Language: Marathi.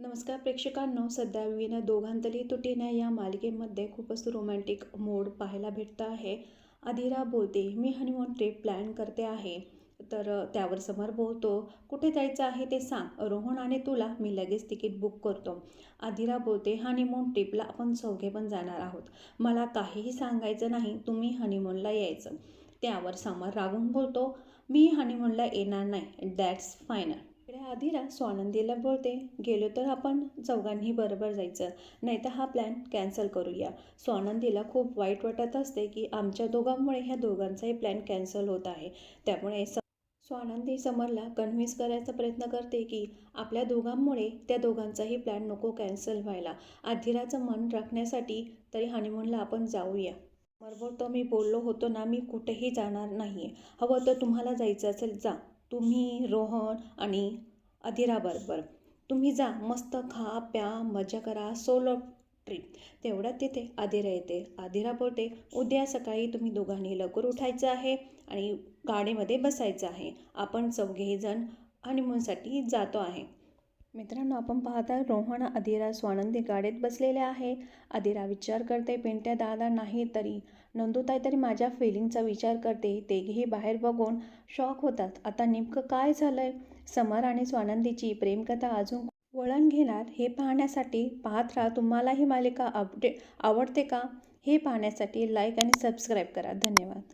नमस्कार प्रेक्षकांनो सध्या विविध दोघांतली तुटीना या मालिकेमध्ये खूपच रोमॅन्टिक मोड पाहायला भेटतं आहे. अधिरा बोलते मी हनीमून ट्रिप प्लॅन करते आहे. तर त्यावर समर बोलतो कुठे जायचं आहे ते सांग रोहन आणि तुला मी लगेच तिकीट बुक करतो. अधिरा बोलते हनीमून ट्रिपला आपण चौघे पण जाणार आहोत. मला काहीही सांगायचं नाही तुम्ही हनीमूनला यायचं. त्यावर समर रागून बोलतो मी हनीमूनला येणार नाही दॅट्स फायनल अधिरा स्वानंदीला बोलते गेलो तर आपण चौघांनी बरोबर जायचं नाही तर हा प्लॅन कॅन्सल करूया. स्वानंदीला खूप वाईट वाटत असते की आमच्या दोघांमुळे ह्या दोघांचाही प्लॅन कॅन्सल होत आहे. त्यामुळे स स्वानंदी समरला कन्व्हिन्स करायचा प्रयत्न करते की आपल्या दोघांमुळे त्या दोघांचाही प्लॅन नको कॅन्सल व्हायला. अधिराचं मन राखण्यासाठी तरी हनीमूनला आपण जाऊया. समर बोलतो मी बोललो होतो ना मी कुठेही जाणार नाही हवं तर तुम्हाला जायचं असेल जा. तुम्ही रोहन आणि अधिराबरोबर तुम्ही जा मस्त खा प्या मजा करा सोलो ट्रिप तेवढ्यात तिथे आदिरा येते. आदिरा बोलते उद्या सकाळी तुम्ही दोघांनी लवकर उठायचं आहे आणि गाडीमध्ये बसायचं आहे. आपण चौघेही जण हनीमूनसाठी जातो आहे. मित्रांनो आपण पाहता रोहन अधिरा स्वानंदी गाडीत बसलेले आहे. अधिरा विचार करते पिंट्या दादा नाही तरी. नंदुताई तरी माझ्या फिलिंगचा विचार करते. तेही बाहेर बघून शॉक होतात. आता नेमकं काय झालं आहे समर आणि स्वानंदीची प्रेमकथा अजून वळण घेणार हे पाहण्यासाठी पाहत राहा. तुम्हाला ही मालिका अपडे आवडते का? हे पाहण्यासाठी लाईक आणि सबस्क्राईब करा. धन्यवाद.